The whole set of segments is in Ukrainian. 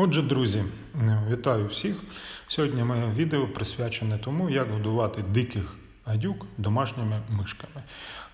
Отже, друзі, вітаю всіх. Сьогодні моє відео присвячене тому, як годувати диких гадюк домашніми мишками.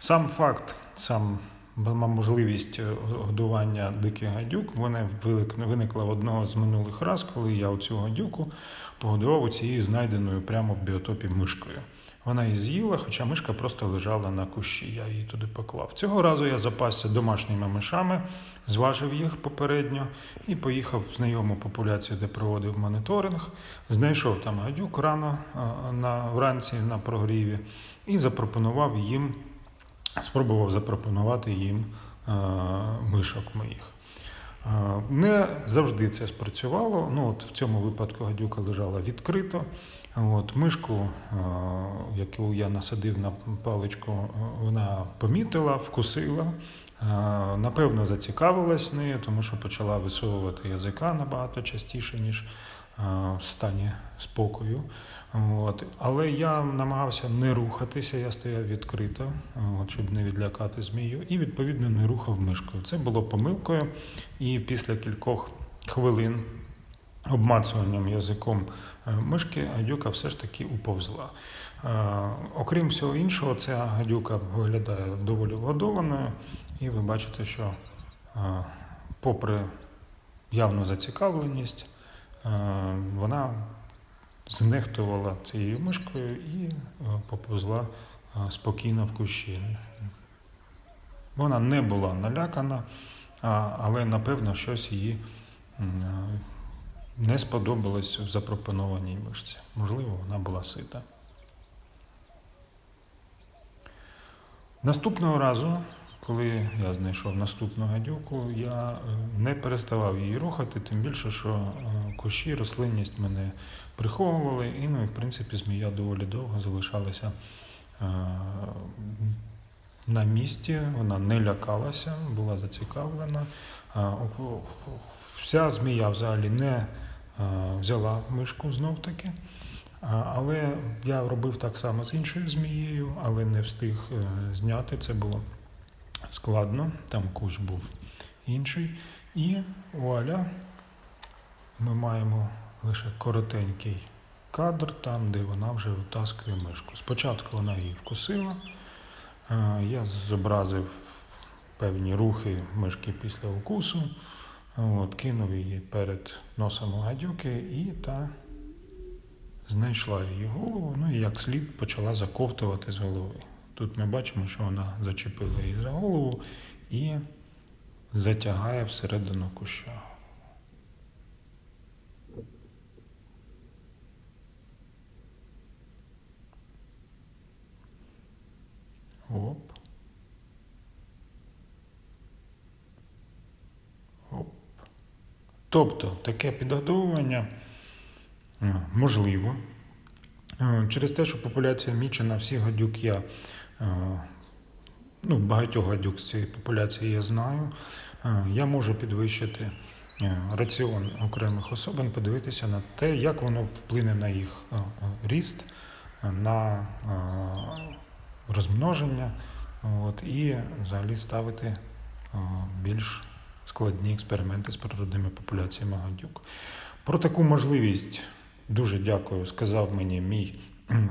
Сам факт, сам можливість е, годування диких гадюк вона виник- виникла одного з минулих раз, коли я оцю гадюку погодував цією знайденою прямо в біотопі мишкою. Вона її з'їла, хоча мишка просто лежала на кущі, я її туди поклав. Цього разу я запасся домашніми мишами, зважив їх попередньо і поїхав в знайому популяцію, де проводив моніторинг. Знайшов там гадюк рано на, вранці на прогріві і запропонував їм, спробував запропонувати їм а, мишок моїх. Не завжди це спрацювало. Ну, от в цьому випадку гадюка лежала відкрито. От, мишку, яку я насадив на паличку, вона помітила, вкусила. Напевно, зацікавилась нею, тому що почала висовувати язика набагато частіше, ніж в стані спокою. От. Але я намагався не рухатися, я стояв відкрито, от, щоб не відлякати змію, і відповідно не рухав мишкою. Це було помилкою. І після кількох хвилин обмацуванням язиком е, мишки гадюка все ж таки уповзла. Е, Окрім всього іншого, ця гадюка виглядає доволі вгодованою, і ви бачите, що е, попри явну зацікавленість, е, вона знехтувала цією мишкою і е, поповзла е, спокійно в кущі. Вона не була налякана, але напевно щось е, не сподобалось в запропонованій мишці. Можливо, вона була сита. Наступного разу, коли я знайшов наступну гадюку, я е, не переставав її рухати, тим більше, що е, кущі, рослинність мене приховували, і, ну, і в принципі, змія доволі довго залишалася е, на місці, вона не лякалася, була зацікавлена. Е, Вся змія взагалі не е, взяла мишку знов таки. Але я робив так само з іншою змією, але не встиг зняти. Це було складно. Там кущ був інший. І вуаля, ми маємо лише коротенький кадр, там, де вона вже витаскує мишку. Спочатку вона її вкусила. Е, Я зобразив певні рухи мишки після укусу. От, кинув її перед носом у гадюки, і та знайшла її голову, ну і як слід почала заковтувати з голови. Тут ми бачимо, що вона зачепила її за голову і затягає всередину куща. Тобто таке підгодовування е, можливо. Е, Через те, що популяція мічена, всіх гадюк я, е, ну, багатьох гадюк з цієї популяції я знаю. Я можу підвищити раціон окремих особин, подивитися на те, як воно вплине на їх ріст, на розмноження, от, і взагалі ставити більш складні експерименти з природними популяціями гадюк. Про таку можливість дуже дякую, сказав мені мій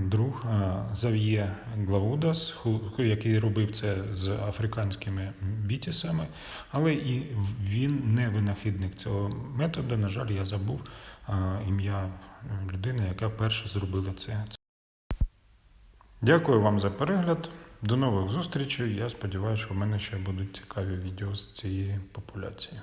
друг е, Зав'є Глаудас, який робив це з африканськими бітісами, але і він не винахідник цього методу. На жаль, я забув е, ім'я людини, яка перша зробила це. Дякую вам за перегляд. До нових зустрічей. Я сподіваюся, що в мене ще будуть цікаві відео з цієї популяції.